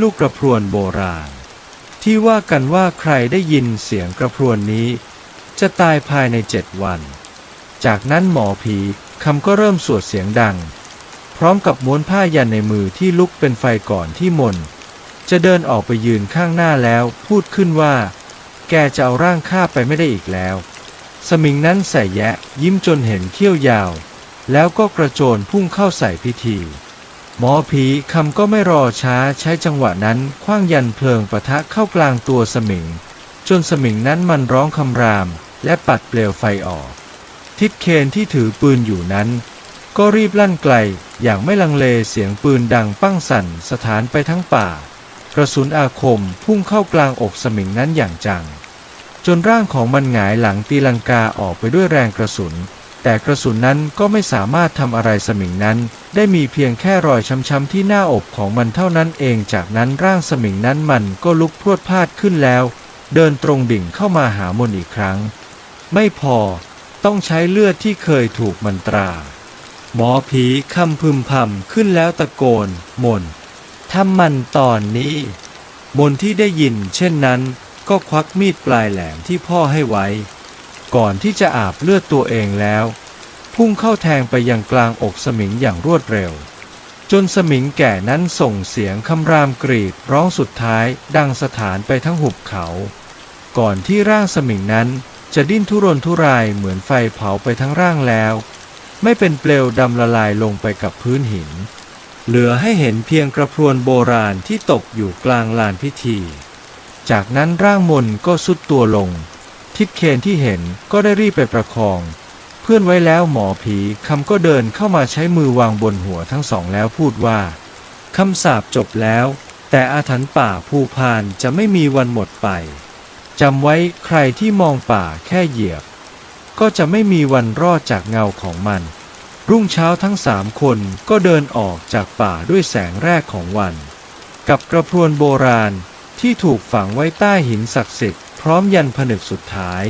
ลูกกระพรวนโบราณ ที่ว่ากันว่าใครได้ยินเสียงกระพรวนนี้ จะตายภายในเจ็ดวัน จากนั้นหมอผีคำก็เริ่มสวดเสียงดัง พร้อมกับม้วนผ้ายันในมือที่ลุกเป็นไฟก่อนที่มน จะเดินออกไปยืนข้างหน้าแล้วพูดขึ้นว่า แกจะเอาร่างข้าไปไม่ได้อีกแล้ว สมิงนั้นใส่แยะยิ้มจนเห็นเขี้ยวยาว แล้วก็กระโจนพุ่งเข้าใส่พิธี หมอผีคำก็ไม่รอช้าใช้จังหวะนั้นคว้างยันเพลิงปะทะเข้ากลางตัวสมิง จนสมิงนั้นมันร้องคำราม และปัดเปลวไฟออก ทิดเคนที่ถือปืนอยู่นั้น ก็รีบลั่นไกลอย่างไม่ลังเลเสียงปืนดังปั้งสั่นสถานไปทั้งป่ากระสุนอาคมพุ่งเข้ากลางอกสมิงนั้นอย่างจัง จนร่างของมันหงายหลังตีลังกาออกไปด้วยแรงกระสุน แต่กระสุนนั้นก็ไม่สามารถทำอะไรสมิงนั้น ได้มีเพียงแค่รอยช้ำๆที่หน้าอกของมันเท่านั้นเองจากนั้นร่างสมิงนั้นมันก็ลุกพรวดพลาดขึ้นแล้ว เดินตรงดิ่งเข้ามาหามนอีกครั้ง ไม่พอต้องใช้เลือดที่เคยถูกมันตรา หมอผีคำพึมพำขึ้นแล้วตะโกน มนทำมันตอนนี้ มนที่ได้ยิน เช่นนั้น ก็ควักมีดปลายแหลมที่พ่อให้ไว้ ก่อนที่จะอาบเลือดตัวเองแล้ว พุ่งเข้าแทงไปยังกลางอกสมิงอย่างรวดเร็ว จนสมิงแก่นั้นส่งเสียงคำรามกรีดร้องสุดท้ายดังสถานไปทั้งหุบเขา ก่อนที่ร่างสมิงนั้นจะดิ้นทุรนทุรายเหมือนไฟเผาไปทั้งร่างแล้ว ไม่เป็นเปลวดำละลายลงไปกับพื้นหิน เหลือให้เห็นเพียงกระพรวนโบราณที่ตกอยู่กลางลานพิธี จากนั้นร่างมนก็สุดตัวลง ทิดเคนที่เห็นก็ได้รีบไปประคอง เพื่อนไว้แล้วหมอผีคำก็เดินเข้ามาใช้มือวางบนหัวทั้งสองแล้วพูดว่าคำสาปจบแล้ว แต่อาถรรพ์ป่าภูพานจะไม่มีวันหมดไปจำไว้ใครที่มองป่าแค่เหยียบ ก็จะไม่มีวันรอดจากเงาของมัน รุ่งเช้าทั้งสามคนก็เดินออกจากป่าด้วยแสงแรกของวัน กับกระพรวนโบราณที่ถูกฝังไว้ใต้หินศักดิ์สิทธิ์พร้อมยันผนึกสุดท้าย